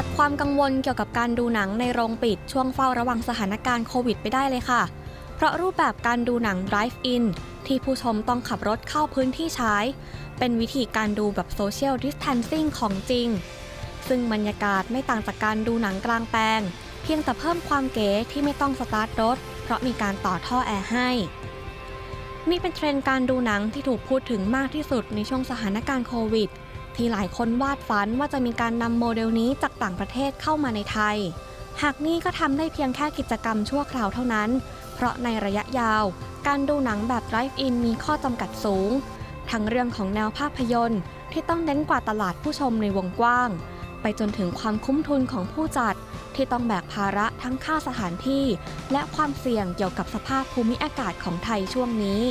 ตัดความกังวลเกี่ยวกับการดูหนังในโรงปิดช่วงเฝ้าระวังสถานการณ์โควิดไปได้เลยค่ะ เพราะรูปแบบการดูหนัง Drive-In ที่ผู้ชมต้องขับรถเข้าพื้นที่ใช้ เป็นวิธีการดูแบบ Social Distancing ของจริง ซึ่งบรรยากาศไม่ต่างจากการดูหนังกลางแปลง เพียงแต่เพิ่มความเก๋ที่ไม่ต้องสตาร์ทรถ เพราะมีการต่อท่อแอร์ให้นี่เป็นเทรนด์การดูหนังที่ถูกพูดถึงมากที่สุดในช่วงสถานการณ์โควิด ที่หลายคนวาดฝันว่าจะมีการนำโมเดลนี้จากต่างประเทศเข้ามาในไทย หากนี่ก็ทำได้เพียงแค่กิจกรรมชั่วคราวเท่านั้น เพราะในระยะยาว การดูหนังแบบ Drive-In มีข้อจำกัดสูง ทั้งเรื่องของแนวภาพยนตร์ ที่ต้องเน้นกว่าตลาดผู้ชมในวงกว้าง ไปจนถึงความคุ้มทุนของผู้จัดที่ต้องแบกภาระทั้งค่าสถานที่ และความเสี่ยงเกี่ยวกับสภาพภูมิอากาศของไทยช่วงนี้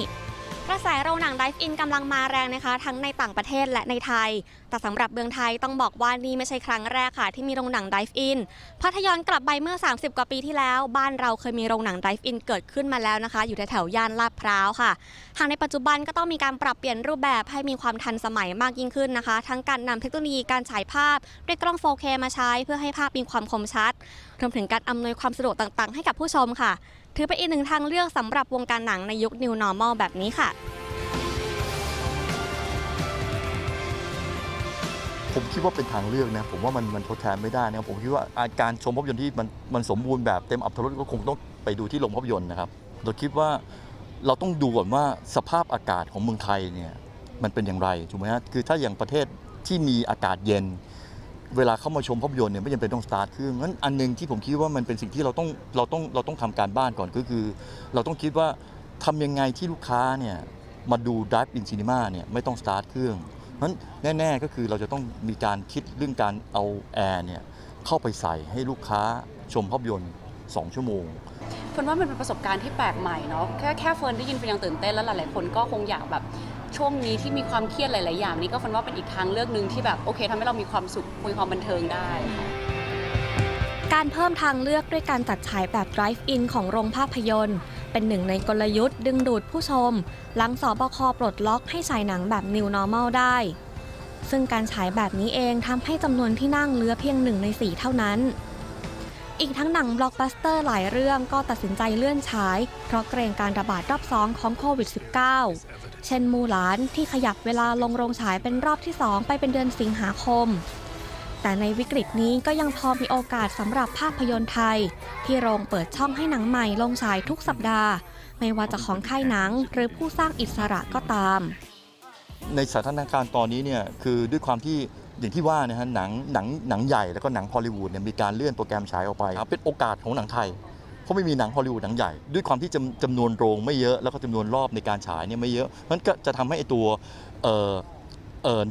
กระแสโรงหนัง Dive In กำลังมาแรงนะคะ ทั้งในต่างประเทศและในไทย แต่สำหรับเมืองไทยต้องบอกว่านี่ไม่ใช่ครั้งแรกค่ะ ที่มีโรงหนัง Dive In พัทยอนกลับไปเมื่อ 30 กว่าปีที่แล้ว บ้านเราเคยมีโรงหนัง Dive In เกิดขึ้นมาแล้วนะคะ อยู่แถวๆย่านลาดพร้าวค่ะหากในปัจจุบันก็ต้องมีการปรับเปลี่ยนรูปแบบให้มีความทันสมัยมากยิ่งขึ้นนะคะ ทั้งการนำเทคโนโลยีการฉายภาพด้วยกล้อง 4K มาใช้ เพื่อให้ภาพมีความคมชัดรวมถึงการอำนวยความสะดวกต่างๆ ให้กับผู้ชมค่ะ ถือเป็นอีกหนึ่งทางเลือกสำหรับวงการหนังในยุค New Normal แบบนี้ค่ะผมคิดว่าเป็นทางเลือกนะผมว่ามันมันทดแทนไม่ได้นะผมคิดว่าอาการชมภาพยนตร์ที่มันมันสมบูรณ์แบบเต็มอัตรสก็คงต้องไปดูที่โรงภาพยนตร์นะครับเราคิดว่าเราต้องดูก่อนว่าสภาพอากาศของเมืองไทยเนี่ยมันเป็นอย่างไรถูกไหมฮะคือถ้าอย่างประเทศที่มีอากาศเย็น เวลาเข้ามาชมภาพยนตร์เนี่ยไม่จำเป็นต้องสตาร์ทเครื่องงั้นอันหนึงที่ผมคิดว่ามันเป็นสิ่งที่เราต้องเราต้องเราต้องทำการบ้านก่อนก็คือ เราต้องคิดว่า ทำยังไงที่ลูกค้าเนี่ยมาดู Drive in Cinema เนี่ยไม่ต้องสตาร์ทเครื่องเพราะฉะนั้นแน่ ๆ ก็คือเราจะต้องมีการคิดเรื่องการเอาแอร์เนี่ยเข้าไปใส่ให้ลูกค้าชมภาพยนตร์ 2 ชั่วโมง เฟิร์นว่ามันเป็นประสบการณ์ที่แปลกใหม่เนาะแค่แค่เฟิร์นได้ยินเฟิร์นยังตื่นเต้นแล้วหลายๆคนก็คงอยากแบบช่วงนี้ที่มีความเครียดหลาย ๆ อย่างนี่ก็เฟิร์นว่าเป็นอีกทางเลือกหนึ่งที่แบบโอเคทำให้เรามีความสุขมีความบันเทิงได้ค่ะ การเพิ่มทางเลือกด้วยการจัดฉายแบบ Drive-In ของโรงภาพยนตร์ เป็นหนึ่งในกลยุทธ์ดึงดูดผู้ชม หลังสบคปลดล็อกให้ฉายหนังแบบ New Normal ได้ ซึ่งการฉายแบบนี้เองทำให้จำนวนที่นั่งเหลือเพียงหนึ่งในสี่เท่านั้น อีกทั้งหนังบล็อกบัสเตอร์หลายเรื่องก็ตัดสินใจเลื่อนฉาย เพราะเกรงการระบาดรอบ2ของโควิด -19 เช่นมูหลานที่ขยับเวลาลงโรงฉายเป็นรอบที่2ไปเป็นเดือนสิงหาคม แต่ในวิกฤตนี้ก็ยังพอมีโอกาสสำหรับภาพยนตร์ไทย ที่โรงเปิดช่องให้หนังใหม่ลงฉายทุกสัปดาห์ ไม่ว่าจะของค่ายหนังหรือผู้สร้างอิสระก็ตาม ในสถานการณ์ตอนนี้เนี่ยคือด้วยความที่อย่างที่ว่านะฮะหนังหนังหนังใหญ่แล้วก็หนังฮอลลีวูดเนี่ยมีการเลื่อนโปรแกรมฉายออกไปเป็นโอกาสของหนังไทยเพราะไม่มีหนังฮอลลีวูดหนังใหญ่ ด้วยความที่จำจำนวนโรงไม่เยอะแล้วก็จำนวนรอบในการฉายเนี่ยไม่เยอะมันก็จะทำให้ไอ้ตัว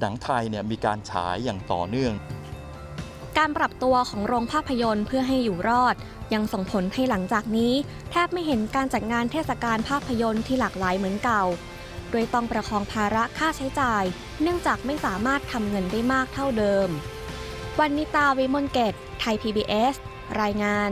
หนังไทยเนี่ยมีการฉายอย่างต่อเนื่อง การปรับตัวของโรงภาพยนตร์เพื่อให้อยู่รอด ยังส่งผลให้หลังจากนี้ แทบไม่เห็นการจัดงานเทศกาลภาพยนตร์ที่หลากหลายเหมือนเก่า โดยต้องประคองภาระค่าใช้จ่าย เนื่องจากไม่สามารถทำเงินได้มากเท่าเดิม วันนิตาวิมลเกตไทย PBS รายงาน